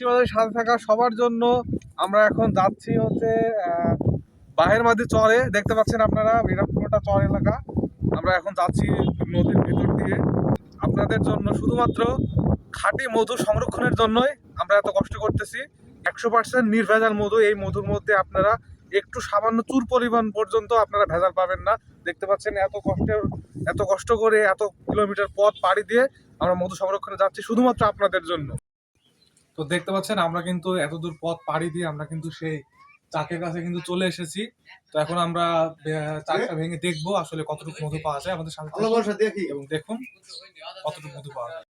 বৃষ্টিবাদের সাথে থাকা সবার জন্য আমরা এখন যাচ্ছি হচ্ছে বাহের মাঝে চরে। দেখতে পাচ্ছেন আপনারা এটা পুরোটা চর এলাকা। আমরা এখন যাচ্ছি নদীর ভিতর দিয়ে। আপনাদের জন্য শুধুমাত্র খাঁটি মধু সংরক্ষণের জন্যই আমরা এত কষ্ট করতেছি। একশো পার্সেন্ট নির্ভেজাল মধু, এই মধুর মধ্যে আপনারা একটু সামান্য চুর পরিমাণ পর্যন্ত আপনারা ভেজাল পাবেন না। দেখতে পাচ্ছেন এত কষ্টের এত কষ্ট করে এত কিলোমিটার পথ পাড়ি দিয়ে আমরা মধু সংরক্ষণে যাচ্ছি শুধুমাত্র আপনাদের জন্য। তো দেখতে পাচ্ছেন আমরা কিন্তু এতদূর পথ পাড়ি দিয়ে আমরা কিন্তু সেই চাকের কাছে কিন্তু চলে এসেছি। তো এখন আমরা চাকটা ভেঙে দেখব আসলে কতটুকু মধু পাওয়া যায় আমাদের সামনে দেখি এবং দেখুন কতটুকু মধু পাওয়া যায়।